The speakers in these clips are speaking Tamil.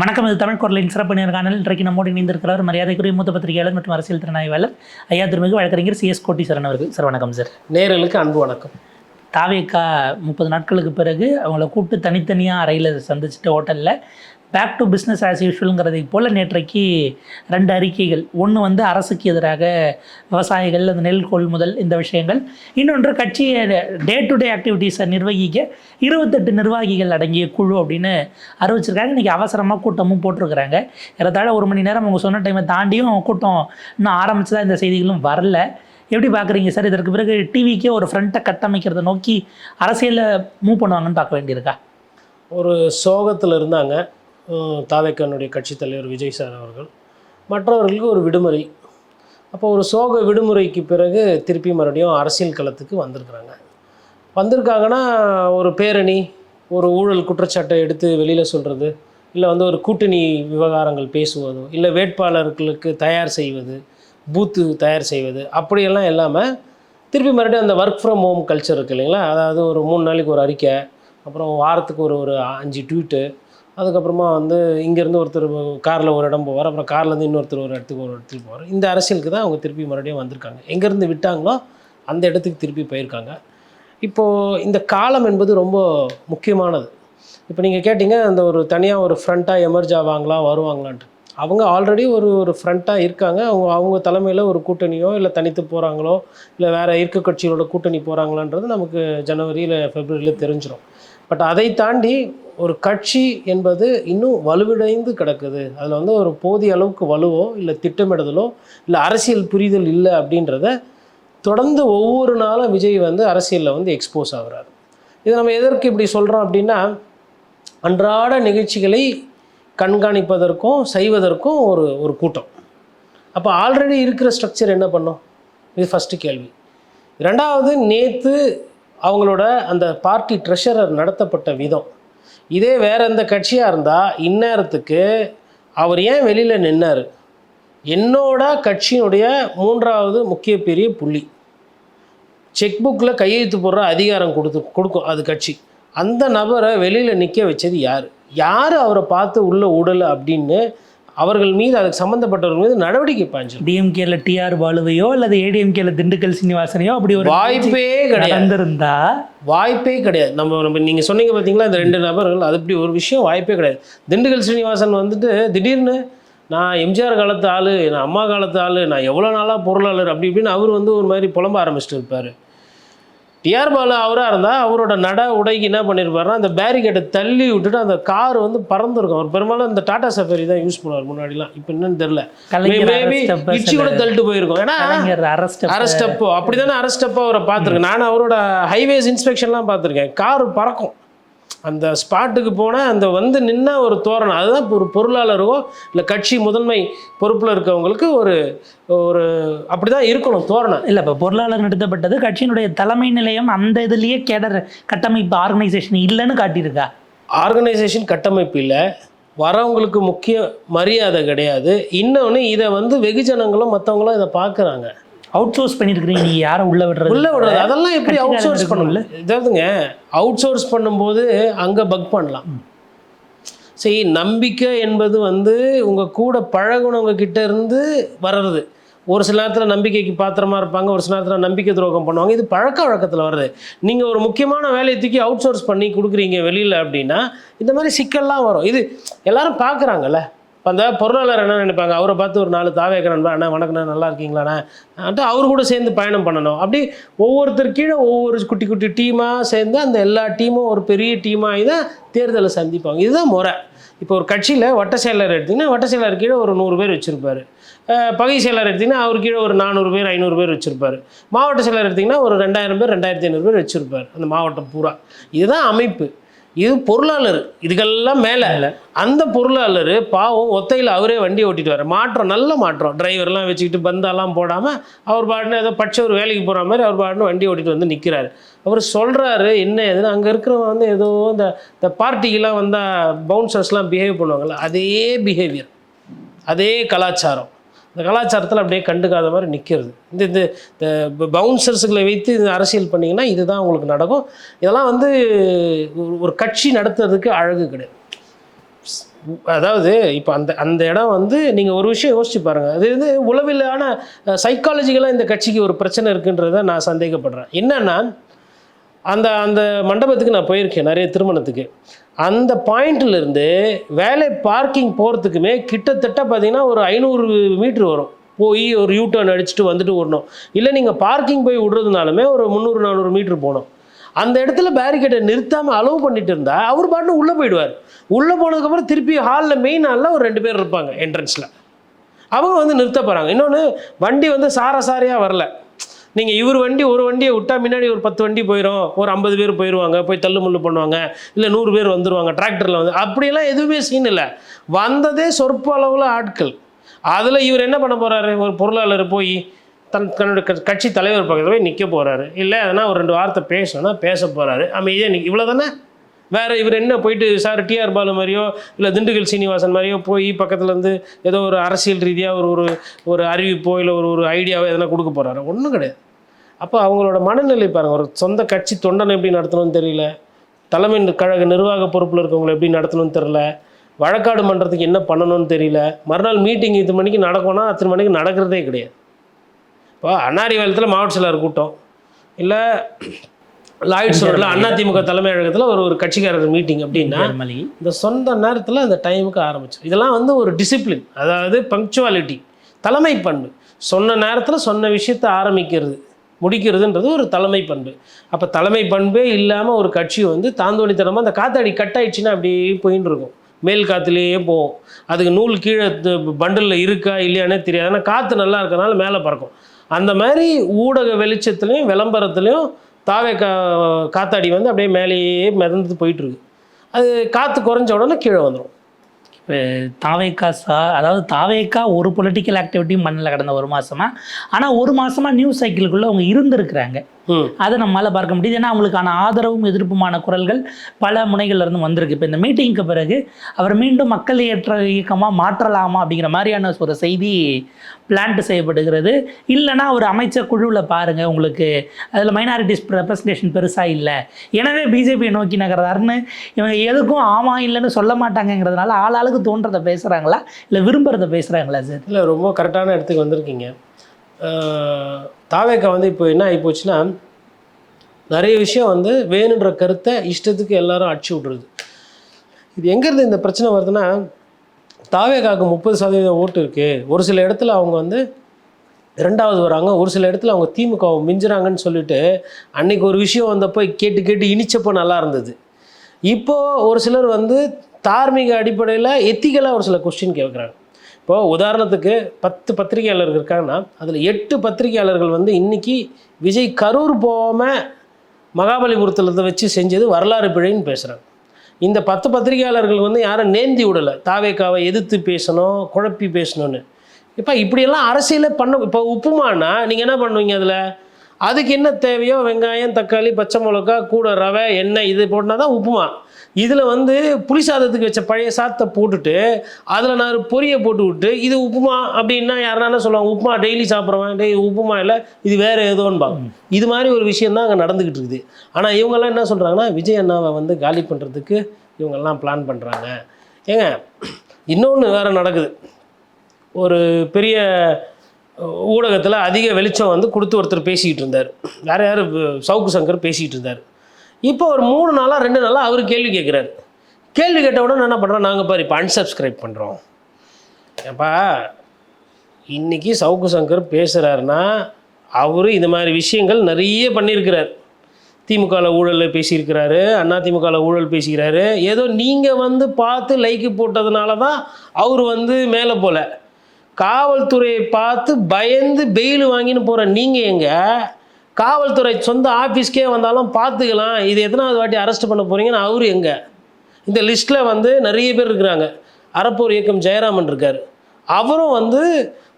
வணக்கம் இது தமிழ் குரலின் சிறப்பு நேர்காணல் இன்றைக்கு நம்மோடு இணைந்திருக்கிறார் மரியாதைக்குரிய மூத்த பத்திரிகையாளர் மற்றும் அரசியல் திறனாய்வாளர் ஐயா திருமிகு வழக்கறிஞர் சிஎஸ் கோட்டீஸ்வரன் அவர்கள். சார் வணக்கம் சார். நேரலுக்கு அன்பு வணக்கம். தாவேக்கா முப்பது நாட்களுக்கு பிறகு அவங்கள கூப்பிட்டு தனித்தனியாக அறையில் சந்திச்சுட்டு ஹோட்டலில் பேக் டு பிஸ்னஸ் ஆஸ் யூஷுவலுங்கிறதை போல் நேற்றைக்கு ரெண்டு அறிக்கைகள். ஒன்று வந்து அரசுக்கு எதிராக விவசாயிகள் அந்த நெல் கொள்முதல் இந்த விஷயங்கள். இன்னொன்று கட்சியை டே டு டே ஆக்டிவிட்டீஸை நிர்வகிக்க இருபத்தெட்டு நிர்வாகிகள் அடங்கிய குழு அப்படின்னு அறிவிச்சிருக்காங்க. இன்றைக்கி அவசரமாக கூட்டமும் போட்டிருக்கிறாங்க. ஏறத்தாழ ஒரு மணி நேரம் அவங்க சொன்ன டைமை தாண்டியும் கூட்டம் இன்னும் ஆரம்பிச்சதா இந்த செய்திகளும் வரல. எப்படி பார்க்குறீங்க சார்? இதற்கு பிறகு டிவிக்கே ஒரு ஃப்ரண்ட்டை கட்டமைக்கிறதை நோக்கி அரசியலில் மூவ் பண்ணுவாங்கன்னு பார்க்க வேண்டியிருக்கா? ஒரு சோகத்தில் இருந்தாங்க. தாவேக்கனுடைய கட்சித் தலைவர் விஜய் சார் அவர்கள். மற்றவர்களுக்கு ஒரு விடுமுறை. அப்போ ஒரு சோக விடுமுறைக்கு பிறகு திருப்பி மறுபடியும் அரசியல் களத்துக்கு வந்திருக்கிறாங்க. வந்திருக்காங்கன்னா ஒரு பேரணி ஒரு ஊழல் குற்றச்சாட்டை எடுத்து வெளியில் சொல்கிறது இல்லை வந்து ஒரு கூட்டணி விவகாரங்கள் பேசுவதோ இல்லை வேட்பாளர்களுக்கு தயார் செய்வது பூத்து தயார் செய்வது அப்படியெல்லாம் இல்லாமல் திருப்பி மறுபடியும் அந்த ஒர்க் ஃப்ரம் ஹோம் கல்ச்சர் இருக்கு இல்லைங்களா? அதாவது ஒரு மூணு நாளைக்கு ஒரு அறிக்கை அப்புறம் வாரத்துக்கு ஒரு ஒரு அஞ்சு ட்வீட்டு அதுக்கப்புறமா வந்து இங்கேருந்து ஒருத்தர் காரில் ஒரு இடம் போவார். அப்புறம் கார்லேருந்து இன்னொருத்தர் ஒரு இடத்துக்கு ஒரு இடத்துக்கு போவார். இந்த அரசியலுக்கு தான் அவங்க திருப்பி மறுபடியும் வந்திருக்காங்க. எங்கேருந்து விட்டாங்களோ அந்த இடத்துக்கு திருப்பி போயிருக்காங்க. இப்போது இந்த காலம் என்பது ரொம்ப முக்கியமானது. இப்போ நீங்கள் கேட்டிங்க அந்த ஒரு தனியாக ஒரு ஃப்ரண்ட்டாக எமர்ஜ் ஆவாங்களா வருவாங்களான்ட்டு. அவங்க ஆல்ரெடி ஒரு ஒரு ஃப்ரண்ட்டாக இருக்காங்க. அவங்க அவங்க தலைமையில் ஒரு கூட்டணியோ இல்லை தனித்து போகிறாங்களோ இல்லை வேறு இருக்க கட்சிகளோட கூட்டணி போகிறாங்களான்றது நமக்கு ஜனவரி இல்லை ஃபெப்ரவரியில் தெரிஞ்சிடும் பட் அதை தாண்டி ஒரு கட்சி என்பது இன்னும் வலுவிடைந்து கிடக்குது. அதில் வந்து ஒரு போதிய அளவுக்கு வலுவோ இல்லை திட்டமிடுதலோ இல்லை அரசியல் புரிதல் இல்லை அப்படின்றத தொடர்ந்து ஒவ்வொரு நாளும் விஜய் வந்து அரசியலில் வந்து எக்ஸ்போஸ் ஆகுறாரு. இது நம்ம எதற்கு இப்படி சொல்கிறோம் அப்படின்னா அன்றாட நிகழ்ச்சிகளை கண்காணிப்பதற்கும் செய்வதற்கும் ஒரு ஒரு கூட்டம். அப்போ ஆல்ரெடி இருக்கிற ஸ்ட்ரக்சர் என்ன பண்ணும்? இது ஃபஸ்ட்டு கேள்வி. ரெண்டாவது நேற்று அவங்களோட அந்த பார்ட்டி ட்ரெஷரர் நடத்தப்பட்ட விதம். இதே வேற எந்த கட்சியாக இருந்தால் இந்நேரத்துக்கு அவர் ஏன் வெளியில் நின்னார்? என்னோட கட்சியினுடைய மூன்றாவது முக்கிய பெரிய புள்ளி. செக் புக்கில் கையெழுத்து போடுற அதிகாரம் கொடுத்து கொடுக்கும் அது கட்சி. அந்த நபரை வெளியில் நிற்க வச்சது யார்? யார் அவரை பார்த்து உள்ளே விடலை அப்படின்னு அவர்கள் மீது அதுக்கு சம்மந்தப்பட்டவர்கள் மீது நடவடிக்கை பாய்ஞ்சு டிஎம்கேல டிஆர் பாலுவையோ அல்லது ஏடிஎம்கேல திண்டுக்கல் சீனிவாசனையோ அப்படி ஒரு வாய்ப்பே கிடையாது. வாய்ப்பே கிடையாது. நம்ம நம்ம நீங்கள் சொன்னீங்க பார்த்தீங்களா இந்த ரெண்டு நபர்கள் அது இப்படி ஒரு விஷயம் வாய்ப்பே கிடையாது. திண்டுக்கல் ஸ்ரீனிவாசன் வந்துட்டு திடீர்னு நான் எம்ஜிஆர் காலத்து ஆள் நான் அம்மா காலத்து ஆள் நான் எவ்வளோ நாளாக பொருளாளர்? அப்படி இப்படின்னு அவர் வந்து ஒரு மாதிரி புலம்ப ஆரம்பிச்சிட்டு இருப்பார். டிஆர் பாலு அவராக இருந்தால் அவரோட நட உடைக்கு என்ன பண்ணியிருப்பாருன்னா அந்த பேரிகேட்டை தள்ளி விட்டுட்டு அந்த கார் வந்து பறந்துருக்கும். அவர் பெரும்பாலும் அந்த டாடா சஃபாரி தான் யூஸ் பண்ணுவார் முன்னாடிலாம். இப்போ என்னன்னு தெரில மேபி up இச்சி கூட தள்ளிட்டு போயிருக்கும். ஏன்னா கலைஞர் அரஸ்ட் அரஸ்ட் அப்போ அப்படி தானே அரஸ்ட் அப்போ அவரை பார்த்துருக்கேன். நான் அவரோட ஹைவேஸ் இன்ஸ்பெக்ஷன்லாம் பார்த்துருக்கேன். கார் பறக்கும். அந்த ஸ்பாட்டுக்கு போனால் அந்த வந்து நின்ன ஒரு தோரணம் அதுதான் ஒரு பொருளாளரோ இல்லை கட்சி முதன்மை பொறுப்பில் இருக்கவங்களுக்கு ஒரு ஒரு அப்படி தான் இருக்கணும் தோரணம் இல்லை இப்போ பொருளாளர் நிறுத்தப்பட்டது கட்சியினுடைய தலைமை நிலையம் அந்த இதுலேயே கேடர் கட்டமைப்பு ஆர்கனைசேஷன் இல்லைன்னு காட்டியிருக்கா? ஆர்கனைசேஷன் கட்டமைப்பு இல்லை. வரவங்களுக்கு முக்கிய மரியாதை கிடையாது. இன்னொன்று இதை வந்து வெகுஜனங்களும் மற்றவங்களும் இதை பார்க்குறாங்க அவுட் சோர்ஸ் பண்ணியிருக்கிறீங்க நீங்கள் யாரை உள்ள விடுறது? உள்ள விடுறது. அதெல்லாம் எப்படி அவுட் சோர்ஸ்? பண்ணல இதாவதுங்க அவுட் சோர்ஸ் பண்ணும்போது அங்கே பக் பண்ணலாம். சரி நம்பிக்கை என்பது வந்து உங்கள் கூட பழகுனவங்க கிட்ட இருந்து வர்றது. ஒரு சில நேரத்தில் நம்பிக்கைக்கு பாத்திரமா இருப்பாங்க ஒரு சில நேரத்தில் நம்பிக்கை துரோகம் பண்ணுவாங்க. இது பழக்க வழக்கத்தில் வருது. நீங்கள் ஒரு முக்கியமான வேலையை தூக்கி அவுட் சோர்ஸ் பண்ணி கொடுக்குறீங்க வெளியில் அப்படின்னா இந்த மாதிரி சிக்கல்லாம் வரும். இது எல்லாரும் பார்க்குறாங்கல்ல இப்போ அந்த பொருளாளர் என்ன நினைப்பாங்க? அவரை பார்த்து ஒரு நாலு தாவேக்க நண்பா அண்ணா வணக்கண்ணா நல்லா இருக்கீங்களாண்ணா அன்ட்டு அவர் கூட சேர்ந்து பயணம் பண்ணணும். அப்படி ஒவ்வொருத்தர் கீழே ஒவ்வொரு குட்டி குட்டி டீமாக சேர்ந்து அந்த எல்லா டீமும் ஒரு பெரிய டீமாக தான் தேர்தலை சந்திப்பாங்க. இதுதான் முறை. இப்போ ஒரு கட்சியில் வட்ட செயலர் எடுத்திங்கன்னா வட்ட செயலர் கீழே ஒரு நூறு பேர் வச்சுருப்பாரு. பகை செயலர் எடுத்திங்கன்னா அவர் கீழே ஒரு நானூறு பேர் ஐநூறு பேர் வச்சுருப்பார். மாவட்ட செயலர் எடுத்திங்கன்னா ஒரு ரெண்டாயிரம் பேர் ரெண்டாயிரத்தி ஐநூறு பேர் வச்சுருப்பார். அந்த மாவட்டம் பூரா. இதுதான் அமைப்பு. இது பொருளாளர் இதுக்கெல்லாம் மேலே. அந்த பொருளாளர் பாவம் ஒத்தையில் அவரே வண்டி ஓட்டிட்டு வர மாற்றம் நல்ல மாற்றம். டிரைவர்லாம் வச்சுக்கிட்டு பந்தாலாம் போடாமல் அவர் பாட்டுன்னு ஏதோ பட்ச ஒரு வேலைக்கு போகிற மாதிரி அவர் பாட்டுன்னு வண்டி ஓட்டிட்டு வந்து நிற்கிறாரு அவர் சொல்கிறாரு என்ன ஏதுன்னு? அங்கே இருக்கிறவங்க வந்து ஏதோ இந்த இந்த பார்ட்டிக்கெலாம் வந்தால் பவுன்சர்ஸ்லாம் பிஹேவ் பண்ணுவாங்கள்ல அதே பிஹேவியர் அதே கலாச்சாரம். இந்த கலாச்சாரத்தில் அப்படியே கண்டுக்காத மாதிரி நிற்கிறது இந்த இந்த பவுன்சர்ஸுகளை வைத்து இந்த அரசியல் பண்ணிங்கன்னா இதுதான் உங்களுக்கு நடக்கும். இதெல்லாம் வந்து ஒரு- கட்சி நடத்துறதுக்கு அழகு கிடையாது. அதாவது இப்போ அந்த அந்த இடம் வந்து நீங்கள் ஒரு விஷயம் யோசிச்சு பாருங்கள் அது வந்து உளவிலான சைக்காலஜிக்கலாக இந்த கட்சிக்கு ஒரு பிரச்சனை இருக்குன்றதை நான் சந்தேகப்படுறேன். என்னன்னா அந்த அந்த மண்டபத்துக்கு நான் போயிருக்கேன் நிறைய திருமணத்துக்கு. அந்த பாயிண்ட்லேருந்து வேலை பார்க்கிங் போகிறதுக்குமே கிட்டத்தட்ட பார்த்தீங்கன்னா ஒரு ஐநூறு மீட்ரு வரும். போய் ஒரு யூ டர்ன் அடிச்சுட்டு வந்துட்டு விடணும் இல்லை நீங்கள் பார்க்கிங் போய் விடுறதுனாலுமே ஒரு முந்நூறு நானூறு மீட்ரு போகணும். அந்த இடத்துல பேரிகேட்டை நிறுத்தாமல் அலோவ் பண்ணிட்டு இருந்தா அவர் பாட்டு உள்ளே போயிடுவார். உள்ளே போனதுக்கப்புறம் திருப்பி ஹாலில் மெயின் ஹாலில் ஒரு ரெண்டு பேர் இருப்பாங்க என்ட்ரன்ஸில் அவங்க வந்து நிறுத்த போகிறாங்க இன்னொன்று வண்டி வந்து சார சாரையாக வரல. நீங்கள் இவர் வண்டி ஒரு வண்டியை விட்டா முன்னாடி ஒரு பத்து வண்டி போயிடும் ஒரு ஐம்பது பேர் போயிடுவாங்க போய் தள்ளு முள்ளு பண்ணுவாங்க. இல்லை நூறு பேர் வந்துருவாங்க டிராக்டரில் வந்து. அப்படியெல்லாம் எதுவுமே சீன் இல்லை. வந்ததே சொற்ப அளவில் ஆட்கள். அதில் இவர் என்ன பண்ண போகிறாரு ஒரு பொருளாளர் போய் தன் தன்னோட க- கட்சி தலைவர் பக்கத்தில் போய் நிற்க போகிறாரு இல்லை அதனால் ஒரு ரெண்டு வார்த்தை பேசணும்னா பேச போகிறாரு அமைதியாக நிற்க இவ்வளோ தானே வேறு இவர் என்ன போயிட்டு சார் டிஆர் பாலு மாதிரியோ இல்லை திண்டுக்கல் சீனிவாசன் மாதிரியோ போய் பக்கத்தில் இருந்து ஏதோ ஒரு அரசியல் ரீதியாக ஒரு ஒரு ஒரு அறிவிப்போ இல்லை ஒரு ஒரு ஐடியாவோ எதனா கொடுக்க போகிறாரு ஒன்றும் கிடையாது. அப்போ அவங்களோட மனநிலை பாருங்கள் ஒரு சொந்த கட்சி தொண்டனை எப்படி நடத்தணும்னு தெரியல. தலைமை கழக நிர்வாக பொறுப்பில் இருக்கவங்களை எப்படி நடத்தணும்னு தெரில வழக்காடு மன்றத்துக்கு என்ன பண்ணணும்னு தெரியல. மறுநாள் மீட்டிங் இத்தனை மணிக்கு நடக்கணும்னா அத்தனை மணிக்கு நடக்கிறதே கிடையாது. இப்போ அன்னாரி வேலத்தில் மாவட்ட செயலாளர் கூட்டம். இல்லை லாய்ட்ஸ் ரோடில் அதிமுக தலைமையகத்தில் ஒரு ஒரு கட்சிக்காரர் மீட்டிங் அப்படின்னா இந்த சொந்த நேரத்தில் அந்த டைமுக்கு ஆரம்பிச்சிடும் இதெல்லாம் வந்து ஒரு டிசிப்ளின் அதாவது பங்க்சுவாலிட்டி தலைமை பண்பு. சொன்ன நேரத்தில் சொன்ன விஷயத்தை ஆரம்பிக்கிறது. முடிக்கிறதுன்றது ஒரு தலைமை பண்பு. அப்போ தலைமை பண்பே இல்லாமல் ஒரு கட்சி வந்து தாந்தோணித்தனமாக அந்த காத்தாடி கட் ஆயிடுச்சுன்னா அப்படியே போயின்னு இருக்கும். மேல் காற்றுலேயே போகும் அதுக்கு நூல் கீழே பண்டலில் இருக்கா இல்லையானே தெரியாது. ஆனால் காற்று நல்லா இருக்கறனால மேலே பறக்கும். அந்த மாதிரி ஊடக வெளிச்சத்துலேயும் விளம்பரத்துலேயும் தாவே கா காத்தாடி வந்து அப்படியே மேலேயே மிதந்து போயிட்டுருக்கு. அது காற்று குறைஞ்ச உடனே கீழே வந்துடும் இப்போ தாவேக்கா சா அதாவது தாவேக்கா ஒரு பொலிட்டிக்கல் ஆக்டிவிட்டியும் மண்ணில் கடந்த ஒரு மாதமாக ஆனால் ஒரு மாதமாக நியூஸ் சைக்கிளுக்குள்ளே அவங்க இருந்திருக்கிறாங்க. அதை நம்மளால் பார்க்க முடியுது. ஏன்னா அவங்களுக்கான ஆதரவும் எதிர்ப்புமான குரல்கள் பல முனைகள்ல இருந்து வந்திருக்கு. இப்போ இந்த மீட்டிங்க்கு பிறகு அவர் மீண்டும் மக்கள் ஏற்ற இயக்கமாக மாற்றலாமா அப்படிங்கிற மாதிரியான ஒரு செய்தி பிளான்ட் செய்யப்படுகிறது. இல்லைன்னா ஒரு அமைச்சர் குழுவில் பாருங்கள் உங்களுக்கு அதில் மைனாரிட்டிஸ் ரெப்ரஸன்டேஷன் பெருசாக இல்லை. எனவே பிஜேபியை நோக்கி நகர்றாருன்னு இவங்க எதுக்கும் ஆமாம் இல்லைன்னு சொல்ல மாட்டாங்கங்கிறதுனால ஆளாளுக்கு தோன்றதை பேசுகிறாங்களா இல்லை விரும்புகிறத பேசுகிறாங்களா சார் இல்லை ரொம்ப கரெக்டான இடத்துக்கு வந்திருக்கீங்க. தாவேக்கா வந்து இப்போ என்ன ஆகி போச்சுன்னா நிறைய விஷயம் வந்து வேணுன்ற கருத்தை இஷ்டத்துக்கு எல்லாரும் அடிச்சு விட்ருது இது எங்கேருந்து இந்த பிரச்சனை வருதுன்னா தாவேக்காவுக்கு முப்பது சதவீதம் ஓட்டு இருக்குது ஒரு சில இடத்துல அவங்க வந்து ரெண்டாவது வராங்க. ஒரு சில இடத்துல அவங்க திமுகவை மிஞ்சுறாங்கன்னு சொல்லிட்டு அன்னைக்கு ஒரு விஷயம் வந்தப்போ கேட்டு கேட்டு இனிச்சப்போ நல்லா இருந்தது. இப்போது ஒரு சிலர் வந்து தார்மீக அடிப்படையில் எத்திக்கலாக ஒரு சில கொஸ்டின் கேட்குறாங்க இப்போ உதாரணத்துக்கு பத்து பத்திரிகையாளர்கள் இருக்காங்கன்னா அதில் எட்டு பத்திரிகையாளர்கள் வந்து இன்றைக்கி விஜய் கரூர் போகாமல் மகாபலிபுரத்தில் வச்சு செஞ்சது வரலாறு பிழைன்னு பேசுகிறாங்க இந்த பத்து பத்திரிகையாளர்கள் வந்து யாரும் நேந்தி விடலை. தாவேக்காவை எதிர்த்து பேசணும் குழப்பி பேசணும்னு. இப்போ இப்படியெல்லாம் அரசியலே பண்ண இப்போ உப்புமானா நீங்கள் என்ன பண்ணுவீங்க அதில்? அதுக்கு என்ன தேவையோ வெங்காயம் தக்காளி பச்சை மிளகா கூட ரவை எண்ணெய் இது போட்டினா தான் உப்புமா. இதில் வந்து புளி சாதத்துக்கு வச்ச பழைய சாதத்தை போட்டுட்டு அதில் நான் பொரியை போட்டு விட்டு இது உப்புமா அப்படின்னா யாருன்னா என்ன சொல்லுவாங்க? உப்புமா டெய்லி சாப்பிட்றவன் டெய் உப்புமா இல்லை இது வேறு ஏதோன்பாங்க இது மாதிரி ஒரு விஷயம் தான் அங்கே நடந்துக்கிட்டு இருக்குது. ஆனால் இவங்கெல்லாம் என்ன சொல்கிறாங்கன்னா விஜய் அண்ணாவை வந்து காலி பண்ணுறதுக்கு இவங்கெல்லாம் பிளான் பண்ணுறாங்க ஏங்க இன்னொன்று வேறு நடக்குது. ஒரு பெரிய ஊடகத்தில் அதிக வெளிச்சம் வந்து கொடுத்து ஒருத்தர் பேசிக்கிட்டு இருந்தார். வேறு யார் சவுக்கு சங்கர் பேசிக்கிட்டு இருந்தார். இப்போ ஒரு மூணு நாளாக ரெண்டு நாளாக அவர் கேள்வி கேட்குறாரு கேள்வி கேட்ட உடனே என்ன பண்ணுறோம் நாங்கள் பாரு இப்போ அன்சப்ஸ்கிரைப் பண்ணுறோம் ஏப்பா இன்றைக்கி சவுக்கு சங்கர் பேசுகிறாருன்னா அவர் இது மாதிரி விஷயங்கள் நிறைய பண்ணியிருக்கிறார். திமுகவில் ஊழல் பேசியிருக்கிறாரு அண்ணா திமுகவில் ஊழல் பேசிக்கிறாரு. ஏதோ நீங்கள் வந்து பார்த்து லைக்கு போட்டதுனால தான் அவர் வந்து மேலே போல. காவல்துறையை பார்த்து பயந்து பெயில் வாங்கின்னு போகிற நீங்கள் எங்கே? காவல்துறை சொந்த ஆஃபீஸ்க்கே வந்தாலும் பார்த்துக்கலாம். இது எத்தனாவது வாட்டி அரெஸ்ட் பண்ண போகிறீங்கன்னு அவர் எங்கே? இந்த லிஸ்ட்டில் வந்து நிறைய பேர் இருக்கிறாங்க. அறப்போர் இயக்கம் ஜெயராமன் இருக்கார். அவரும் வந்து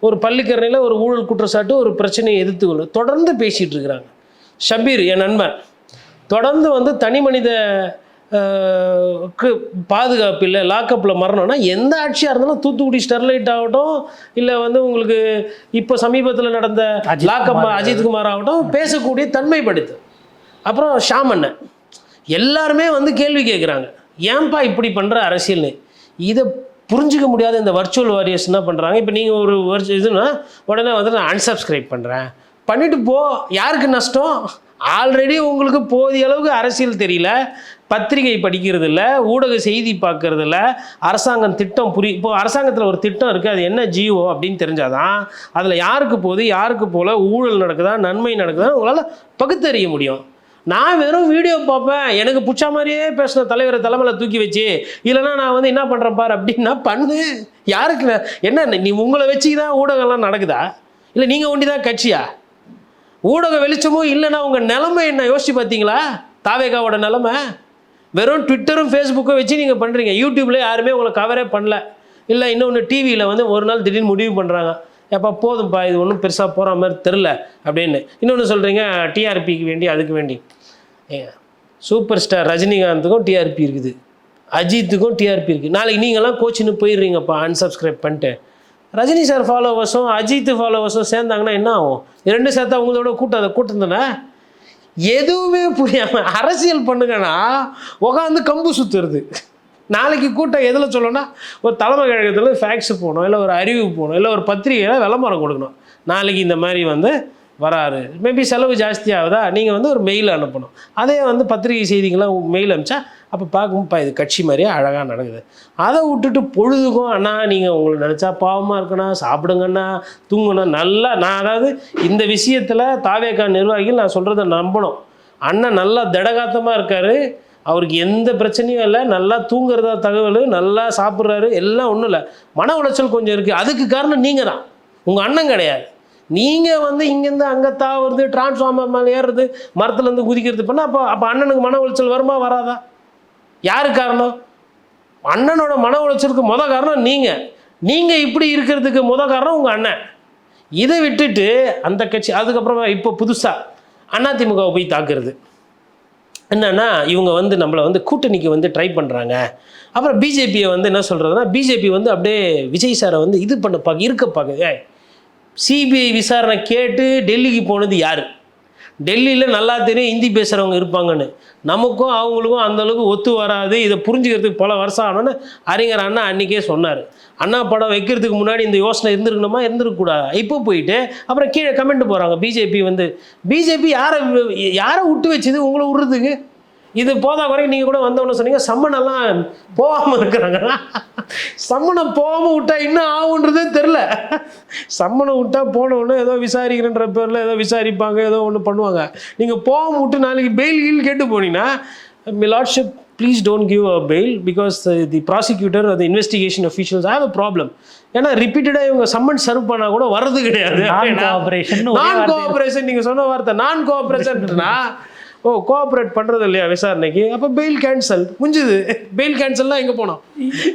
ஒரு பள்ளிக்கரணையில் ஒரு ஊழல் குற்றச்சாட்டு ஒரு பிரச்சனையை எதிர்த்து கொண்டு தொடர்ந்து பேசிகிட்டு இருக்கிறாங்க. ஷபீர் என் நண்பன். தொடர்ந்து வந்து தனி மனித பாதுகாப்பு இல்லை லாக்கப்பில் மரணம்னா எந்த ஆட்சியாக இருந்தாலும் தூத்துக்குடி ஸ்டெர்லைட் ஆகட்டும் இல்லை வந்து உங்களுக்கு இப்போ சமீபத்தில் நடந்த லாக்கப் குமார். அஜித்குமார் ஆகட்டும் பேசக்கூடிய தன்மைப்படுத்து. அப்புறம் ஷாமண்ணன் எல்லாருமே வந்து கேள்வி கேட்குறாங்க ஏன்பா இப்படி பண்ணுற அரசியல்னு? இதை புரிஞ்சிக்க முடியாத இந்த வர்ச்சுவல் வாரியர்ஸ் என்ன பண்ணுறாங்க இப்போ நீங்கள் ஒரு வருஷம் இதுனா உடனே வந்து நான் unsubscribe பண்ணுறேன் பண்ணிட்டு போ. யாருக்கு நஷ்டம்? ஆல்ரெடி உங்களுக்கு போதிய அளவுக்கு அரசியல் தெரியல பத்திரிகை படிக்கிறது இல்லை ஊடக செய்தி பார்க்கறது இல்லை அரசாங்கம் திட்டம் புரி இப்போ அரசாங்கத்தில் ஒரு திட்டம் இருக்குது அது என்ன ஜீவோ அப்படின்னு தெரிஞ்சாதான் அதில் யாருக்கு போகுது யாருக்கு போல ஊழல் நடக்குதா நன்மை நடக்குதா உங்களால் பகுத்தறிய முடியும். நான் வெறும் வீடியோ பார்ப்பேன். எனக்கு பிடிச்ச மாதிரியே பேசின தலைவரை தலைமையில் தூக்கி வச்சு இல்லைன்னா நான் வந்து என்ன பண்ணுறேன் பாரு அப்படின்னா பண்ணு. யாருக்கு என்ன நீ உங்களை வச்சு தான் ஊடகம்லாம் நடக்குதா? இல்லை நீங்கள் ஒண்டி தான் கட்சியா? ஊடக வெளிச்சமும் இல்லைன்னா உங்கள் நிலமை என்ன? யோசிச்சு பார்த்தீங்களா? தாவேகாவோட நிலமை? வெறும் ட்விட்டரும் ஃபேஸ்புக்கும் வச்சு நீங்கள் பண்ணுறீங்க யூடியூப்ல யாருமே உங்களை கவரே பண்ணல. இல்லை இன்னொன்று டிவியில் வந்து ஒரு நாள் திடீர்னு முடிவு பண்ணுறாங்க எப்போ போதும்ப்பா இது ஒன்றும் பெருசாக போகிற மாதிரி தெரில அப்படின்னு. இன்னொன்று சொல்கிறீங்க டிஆர்பிக்கு வேண்டி அதுக்கு வேண்டி. ஏங்க சூப்பர் ஸ்டார் ரஜினிகாந்துக்கும் டிஆர்பி இருக்குது. அஜித்துக்கும் டிஆர்பி இருக்குது நாளைக்கு நீங்களாம் கோச்சின்னு போயிடுறீங்கப்பா அன்சப்ஸ்கிரைப் பண்ணிட்டு. ரஜினி சார் ஃபாலோவர்ஸும் அஜித் ஃபாலோவர்ஸும் சேர்ந்தாங்கன்னா என்ன ஆகும்? ரெண்டு ரெண்டும் சேர்த்தா உங்களோட கூட்டம் அதை கூட்டம் தானே? எதுவுமே புரியாமல் அரசியல் பண்ணுங்கன்னா உட்காந்து கம்பு சுற்றுறது நாளைக்கு கூட்டம் எதில் சொல்லணும்னா ஒரு தலைமை கழகத்தில் ஃபேக்ஸ் போகணும் இல்லை ஒரு அறிவு போகணும் இல்லை ஒரு பத்திரிகையில் விளம்பரம் கொடுக்கணும். நாளைக்கு இந்த மாதிரி வந்து வராரு. மேபி செலவு ஜாஸ்தி ஆகுதா நீங்கள் வந்து ஒரு மெயில் அனுப்பணும். அதே வந்து பத்திரிகை செய்திகளாம் மெயில் அனுப்பிச்சா அப்போ பார்க்கும்போப்பா இது கட்சி மாதிரியே அழகாக நடக்குது. அதை விட்டுட்டு பொழுதுக்கும் அண்ணா நீங்கள் உங்களுக்கு நினச்சா பாவமாக இருக்குண்ணா சாப்பிடுங்கண்ணா தூங்கணும் நல்லா நான் அதாவது இந்த விஷயத்தில் தாவேக்கா நிர்வாகிகள் நான் சொல்கிறத நம்பணும். அண்ணன் நல்லா திடகாத்தமாக இருக்கார். அவருக்கு எந்த பிரச்சனையும் இல்லை. நல்லா தூங்குறதா தகவல் நல்லா சாப்பிட்றாரு. எல்லாம் ஒன்றும் இல்லை. மன உளைச்சல் கொஞ்சம் இருக்குது அதுக்கு காரணம் நீங்கள் தான் உங்கள் அண்ணன் கிடையாது. நீங்கள் வந்து இங்கேருந்து அங்கே தாவுறது டிரான்ஸ்ஃபார்மர் மேலே ஏறுறது மரத்துலேருந்து குதிக்கிறது பண்ணால் அப்போ அப்போ அண்ணனுக்கு மன உளைச்சல் வருமா வராதா? யாரு காரணம்? அண்ணனோட மன உளைச்சலுக்கு முத காரணம் நீங்கள் நீங்கள் இப்படி இருக்கிறதுக்கு முத காரணம் உங்கள் அண்ணன். இதை விட்டுட்டு அந்த கட்சி அதுக்கப்புறமா இப்போ புதுசாக அதிமுகவை போய் தாக்குறது. என்னன்னா இவங்க வந்து நம்மளை வந்து கூட்டணிக்கு வந்து ட்ரை பண்ணுறாங்க அப்புறம் பிஜேபியை வந்து என்ன சொல்கிறதுனா பிஜேபி வந்து அப்படியே விஜய் சாரை வந்து இது பண்ண பார்க்க இருக்க பார்க்க சிபிஐ விசாரணை கேட்டு டெல்லிக்கு போனது யார்? டெல்லியில் நல்லா தெரியும் ஹிந்தி பேசுகிறவங்க இருப்பாங்கன்னு. நமக்கும் அவங்களுக்கும் அந்தளவுக்கு ஒத்து வராது. இதை புரிஞ்சுக்கிறதுக்கு பல வருஷம் ஆனோன்னு அறிஞர் அண்ணா அன்றைக்கே சொன்னார். அண்ணா படம் வைக்கிறதுக்கு முன்னாடி இந்த யோசனை இருந்திருக்கணுமா? இருந்திருக்கக்கூடாது? இப்போ போயிட்டு அப்புறம் கீழே கமெண்ட் போகிறாங்க பிஜேபி வந்து பிஜேபி யாரை யாரை விட்டு வச்சது? உங்களை விடுறதுக்கு? இது போதா குறைக்கு நீங்கள் கூட வந்தவொன்னு சொன்னீங்க சம்மனெல்லாம் போகாமல் இருக்கிறாங்க. சம்மனை போகாமல் விட்டா என்ன ஆகுன்றதே தெரில சம்மனை விட்டா போனவொன்னே ஏதோ விசாரிக்கிறன்ற பேரில் ஏதோ விசாரிப்பாங்க ஏதோ ஒன்று பண்ணுவாங்க. நீங்கள் போகாமல் விட்டு நாளைக்கு பெயில் கீழ் கேட்டு போனீங்கன்னா my lordship please don't give a bail because the prosecutor the investigation officials have a problem ஏன்னா ரிப்பீட்டடாக இவங்க சம்மன் சர்வ் பண்ணால் கூட வர்றது கிடையாது. நான் கோஆபரேஷன் நீங்கள் சொன்ன வார்த்தை நான் கோஆபரேஷன்னா ஓ கோஆப்ரேட் பண்ணுறது இல்லையா விசாரணைக்கு? அப்போ பெயில் கேன்சல் முடிஞ்சுது. பெயில் கேன்சல்லாம் எங்கே போனோம்?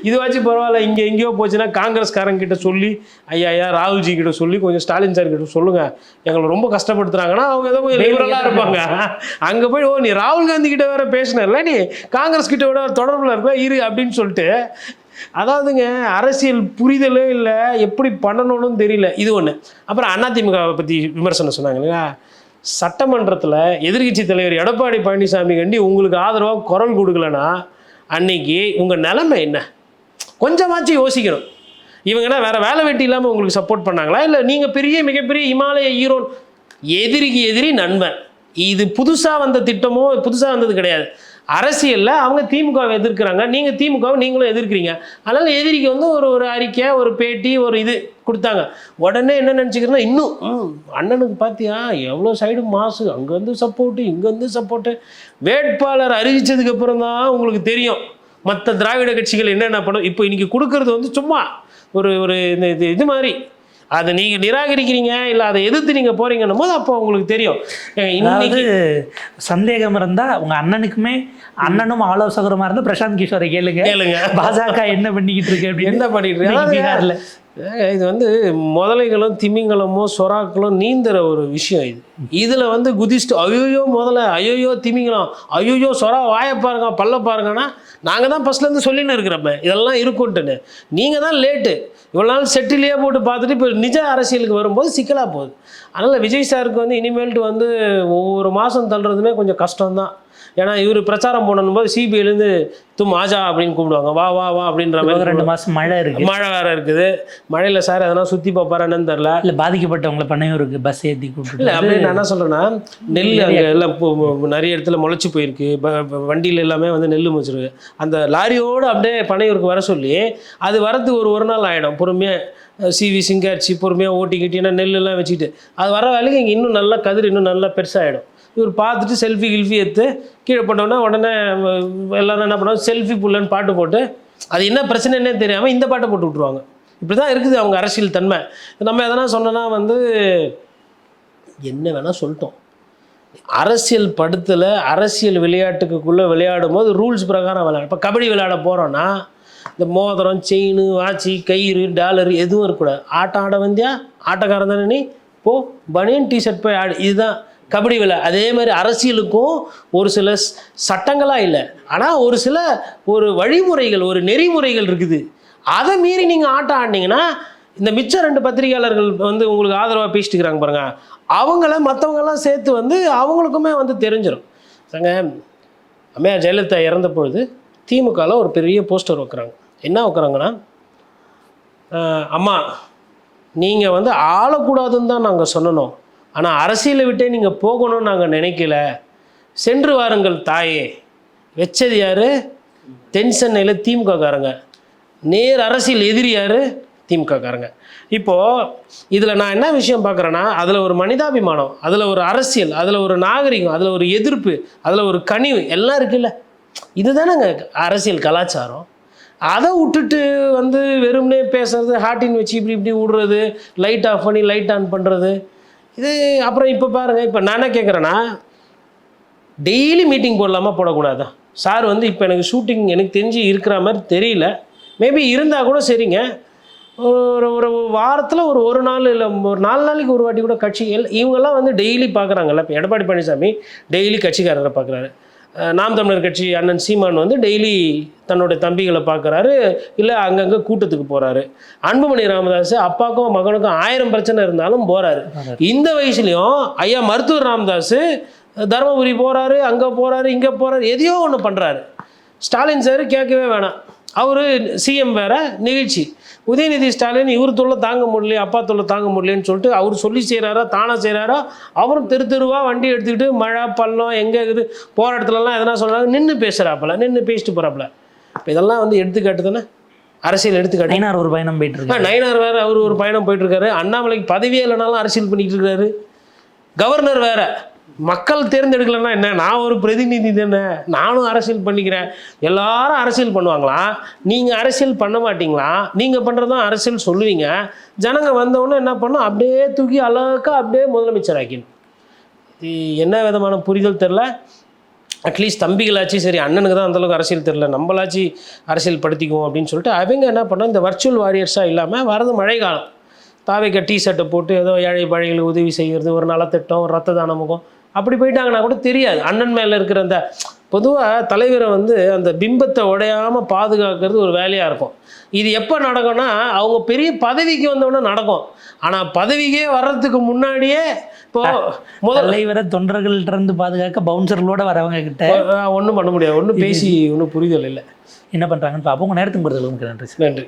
இதுவாச்சும் பரவாயில்ல இங்கே எங்கேயோ போச்சுன்னா காங்கிரஸ்காரங்க கிட்ட சொல்லி ஐயா ஐயா ராகுல்ஜி கிட்ட சொல்லி கொஞ்சம் ஸ்டாலின் சார் கிட்ட சொல்லுங்க. எங்களை ரொம்ப கஷ்டப்படுத்துறாங்கன்னா அவங்க ஏதோ கொஞ்சம் லிபரலாக இருப்பாங்க. அங்கே போய் ஓ நீ ராகுல் காந்தி கிட்ட வேற பேசினல நீ காங்கிரஸ் கிட்ட விட தொடர்பில் இருக்க இரு அப்படின்னு சொல்லிட்டு. அதாவதுங்க அரசியல் புரிதலே இல்லை எப்படி பண்ணணும்னு தெரியல. இது ஒன்று அப்புறம் அதிமுகவை பற்றி விமர்சனம் சொன்னாங்க இல்லையா? சட்டமன்றத்தில் எதிர்க்கட்சி தலைவர் எடப்பாடி பழனிசாமி கண்டி உங்களுக்கு ஆதரவாக குரல் கொடுக்கலனா அன்னைக்கு உங்கள் நிலைமை என்ன? கொஞ்சமாச்சும் யோசிக்கணும். இவங்கன்னா வேறு வேலை வெட்டி இல்லாமல் உங்களுக்கு சப்போர்ட் பண்ணாங்களா? இல்லை நீங்கள் பெரிய மிகப்பெரிய இமாலய ஈரோன் எதிரிக்கு எதிரி நண்பன். இது புதுசாக வந்த திட்டமோ புதுசாக வந்தது கிடையாது. அரசியலில் அவங்க திமுகவை எதிர்க்கிறாங்க. நீங்கள் திமுகவை நீங்களும் எதிர்க்கிறீங்க. அதனால் எதிரிக்கு வந்து ஒரு ஒரு அறிக்கை ஒரு பேட்டி ஒரு இது கொடுத்தாங்க. உடனே என்ன நினச்சிக்கிறேன்னா இன்னும் ம், அண்ணனுக்கு பார்த்தியா எவ்வளோ சைடு மாசு. அங்கேருந்து சப்போர்ட்டு இங்கேருந்து சப்போர்ட்டு வேட்பாளர் அறிவித்ததுக்கப்புறம் தான் உங்களுக்கு தெரியும். மற்ற திராவிட கட்சிகள் என்னென்ன பண்ணும். இப்போ இன்றைக்கி கொடுக்கறது வந்து சும்மா ஒரு ஒரு இந்த இது இது மாதிரி. அதை நீங்கள் நிராகரிக்கிறீங்க இல்லை அதை எதிர்த்து நீங்கள் போகிறீங்கன்னும் போது அப்போ உங்களுக்கு தெரியும். இன்னைக்கு சந்தேகம் இருந்தா உங்க அண்ணனுக்குமே அண்ணனும் ஆலோசகருமா இருந்தா பிரசாந்த் கிஷோரை கேளுங்க. கேளுங்க. பாஜக என்ன பண்ணிக்கிட்டு இருக்கு அப்படின்னு என்ன பண்ணிட்டு இருக்கு? பீகார்ல. இது வந்து முதலைகளும் திமிங்கலமும் சொராக்களும் நீந்துற ஒரு விஷயம் இது. இதில் வந்து குதிச்சுட்டு அயோயோ முதல்ல அயோயோ திமிங்கலம் அயோயோ சொரா வாயை பாருங்க பல்ல பாருங்கன்னா நாங்கள் தான் ஃபஸ்ட்லேருந்து சொல்லின்னு இருக்கிறப்ப இதெல்லாம் இருக்குன்ட்டுன்னு நீங்கள் தான் லேட்டு இவ்வளோ நாள் செட்டிலேயே போட்டு பார்த்துட்டு இப்போ நிஜ அரசியலுக்கு வரும்போது சிக்கலாக போகுது. அதனால் விஜய் சாருக்கு வந்து இனிமேல்ட்டு வந்து ஒவ்வொரு மாதம் தள்ளுறதுமே கொஞ்சம் கஷ்டம்தான். ஏன்னா இவர் பிரச்சாரம் போனபோது சிபிஐலேருந்து தும் ஆஜா அப்படின்னு கூப்பிடுவாங்க. வா வா வா அப்படின்ற மாதிரி ரெண்டு மாசம் மழை இருக்கு. மழை வேற இருக்குது. மழையில் சார் எதனா சுற்றி பார்ப்பாரா என்னன்னு தெரில இல்ல பாதிக்கப்பட்டவங்களை பண்ணையூருக்கு பஸ் ஏத்தி இல்லை கூப்பிட்டு அப்படி நான் என்ன சொல்கிறேன்னா நெல் அங்கே எல்லாம் நிறைய இடத்துல முளைச்சி போயிருக்கு. வண்டியில் எல்லாமே வந்து நெல் முளைச்சிருக்கு. அந்த லாரியோடு அப்படியே பனையூருக்கு வர சொல்லி அது வரதுக்கு ஒரு ஒரு நாள் ஆகிடும் பொறுமையாக சிவி சிங்காரிச்சி பொறுமையாக ஓட்டிக்கிட்டீங்கன்னா நெல்லெல்லாம் வச்சுக்கிட்டு. அது வர வேலைக்கு இங்கே இன்னும் நல்லா கதிர் இன்னும் நல்லா பெருசாகிடும் இவர் பார்த்துட்டு செல்ஃபி கில்ஃபி எடுத்து கீழே போட்டோன்னா உடனே எல்லாரும் என்ன பண்ணுவாங்க? செல்ஃபி புல்லன்னு பாட்டு போட்டு அது என்ன பிரச்சனைன்னே தெரியாமல் இந்த பாட்டை போட்டு விட்ருவாங்க இப்படி தான் இருக்குது அவங்க அரசியல் தன்மை. நம்ம எதனா சொன்னோன்னா வந்து என்ன வேணால் சொல்லிட்டோம். அரசியல் படத்தில் அரசியல் விளையாட்டுக்குள்ளே விளையாடும் போது ரூல்ஸ் பிரகாரம் விளையாடும் இப்போ கபடி விளையாட போகிறோன்னா இந்த மோதிரம் செயின் வாட்சி கயிறு டாலர் எதுவும் இருக்கக்கூடாது. ஆட்டம் ஆட வந்தியா? ஆட்டக்காரன் தானே நீ? போ பனியன் டிஷர்ட் போய் ஆடு. இதுதான் கபடி விழா அதே மாதிரி அரசியலுக்கும் ஒரு சில சட்டங்களாக இல்லை. ஆனால் ஒரு சில ஒரு வழிமுறைகள் ஒரு நெறிமுறைகள் இருக்குது. அதை மீறி நீங்கள் ஆட்டம் ஆடினீங்கன்னா இந்த மிச்ச ரெண்டு பத்திரிகையாளர்கள் வந்து உங்களுக்கு ஆதரவாக பேசிட்டுக்கிறாங்க பாருங்க. அவங்கள மற்றவங்கெல்லாம் சேர்த்து வந்து அவங்களுக்குமே வந்து தெரிஞ்சிடும் சங்க அம்மையா ஜெயலலிதா இறந்த பொழுது திமுகவில் ஒரு பெரிய போஸ்டர் வைக்கிறாங்க. என்ன வைக்கிறாங்கன்னா அம்மா நீங்கள் வந்து ஆளக்கூடாதுன்னு தான் நாங்கள் சொன்னோம் ஆனால் அரசியலை விட்டே நீங்கள் போகணும்னு நாங்கள் நினைக்கல. சென்று வாருங்கள் தாயே. வச்சது யார்? தென் சென்னையில் திமுகக்காரங்க நேர் அரசியல் எதிரி யார்? திமுகக்காரங்க இப்போது இதில் நான் என்ன விஷயம் பார்க்குறேன்னா அதில் ஒரு மனிதாபிமானம் அதில் ஒரு அரசியல் அதில் ஒரு நாகரிகம் அதில் ஒரு எதிர்ப்பு அதில் ஒரு கனிவு எல்லாம் இருக்குல்ல. இதுதானேங்க அரசியல் கலாச்சாரம். அதை விட்டுட்டு வந்து வெறும்னே பேசுறது ஹார்டின் வச்சு இப்படி இப்படி விடுறது லைட் ஆஃப் பண்ணி லைட் ஆன் பண்ணுறது இது அப்புறம் இப்போ பாருங்கள் இப்போ நான் என்ன கேட்குறேன்னா டெய்லி மீட்டிங் போடலாமா போடக்கூடாதா? சார் வந்து இப்போ எனக்கு ஷூட்டிங் எனக்கு தெரிஞ்சு இருக்கிற மாதிரி தெரியல. மேபி இருந்தால் கூட சரிங்க. ஒரு ஒரு வாரத்தில் ஒரு ஒரு நாள் இல்லை ஒரு நாலு நாளைக்கு ஒரு வாட்டி கூட கட்சி இவங்கெல்லாம் வந்து டெய்லி பார்க்குறாங்கல்ல இப்போ எடப்பாடி பழனிசாமி டெய்லி கட்சிக்காரரை பார்க்குறாரு நாம் தமிழர் கட்சி அண்ணன் சீமான் வந்து டெய்லி தன்னுடைய தம்பிகளை பார்க்குறாரு இல்லை அங்கங்கே கூட்டத்துக்கு போகிறாரு அன்புமணி ராமதாஸ் அப்பாவுக்கும் மகனுக்கும் ஆயிரம் பிரச்சனை இருந்தாலும் போகிறாரு இந்த வயசுலையும் ஐயா மருத்துவர் ராமதாஸ் தருமபுரி போகிறாரு அங்கே போகிறாரு இங்கே போகிறாரு எதையோ ஒன்று பண்ணுறாரு ஸ்டாலின் சார் கேட்கவே வேணாம். அவர் சிஎம் வேற நிகழ்ச்சி. உதயநிதி ஸ்டாலின் இவர் தொல்லை தாங்க முடியல அப்பா தொல்லை தாங்க முடியலன்னு சொல்லிட்டு அவர் சொல்லி செய்கிறாரா தானாக செய்கிறாரா அவரும் தெரு தெருவாக வண்டி எடுத்துக்கிட்டு மழை பள்ளம் எங்கே இருக்குது போகிற இடத்துலலாம் எதனா சொல்கிறாங்க நின்று பேசுகிறாப்புல நின்று பேசிட்டு போகிறாப்புல இப்போ இதெல்லாம் வந்து எடுத்துக்காட்டு தானே? அரசியல் எடுத்துக்காட்டு. நயினார் ஒரு பயணம் போயிட்டு ஆ, இருக்கு நயினார் வேற அவர் ஒரு பயணம் போயிட்டு இருக்காரு. அண்ணாமலைக்கு பதவியே இல்லைனாலும் அரசியல் பண்ணிட்டு இருக்காரு. கவர்னர் வேற. மக்கள் தேர்ந்தெடுக்கலன்னா என்ன? நான் ஒரு பிரதிநிதி தானே. நானும் அரசியல் பண்ணிக்கிறேன். எல்லாரும் அரசியல் பண்ணுவாங்களாம் நீங்கள் அரசியல் பண்ண மாட்டிங்களா? நீங்கள் பண்ணுறதும் அரசியல் சொல்லுவீங்க. ஜனங்க வந்தவொடனே என்ன பண்ணும்? அப்படியே தூக்கி அழகாக அப்படியே முதலமைச்சர் ஆக்கிடும். இது என்ன விதமான புரிதல் தெரில அட்லீஸ்ட் தம்பிகளாச்சு சரி அண்ணனுக்கு தான் அந்தளவுக்கு அரசியல் தெரில நம்மளாச்சு அரசியல் படுத்திக்குவோம் அப்படின்னு சொல்லிட்டு அவங்க என்ன பண்ணோம் இந்த வர்ச்சுவல் வாரியர்ஸாக இல்லாமல் வரது மழை காலம். தாவைக்க டீ ஷர்ட்டை போட்டு ஏதோ ஏழை பழைகளுக்கு உதவி செய்கிறது ஒரு நலத்திட்டம் ஒரு ரத்த தான முகம் அப்படி போயிட்டாங்கன்னா கூட தெரியாது. அண்ணன் மேலே இருக்கிற அந்த பொதுவாக தலைவரை வந்து அந்த பிம்பத்தை உடையாமல் பாதுகாக்கிறது ஒரு வேலையாக இருக்கும். இது எப்போ நடக்கும்னா அவங்க பெரிய பதவிக்கு வந்தோடனே நடக்கும். ஆனால் பதவிக்கே வர்றதுக்கு முன்னாடியே இப்போ முதல் தலைவரை தொண்டர்கள்ட்ட இருந்து பாதுகாக்க பவுன்சர்களோட வரவங்க கிட்ட ஒன்றும் பண்ண முடியாது. ஒன்றும் பேசி ஒன்றும் புரிதல் இல்லை. என்ன பண்றாங்கன்னு பார்ப்போம் உங்க நேரத்துக்கு பொறுத்தளவுக்கு நன்றி நன்றி.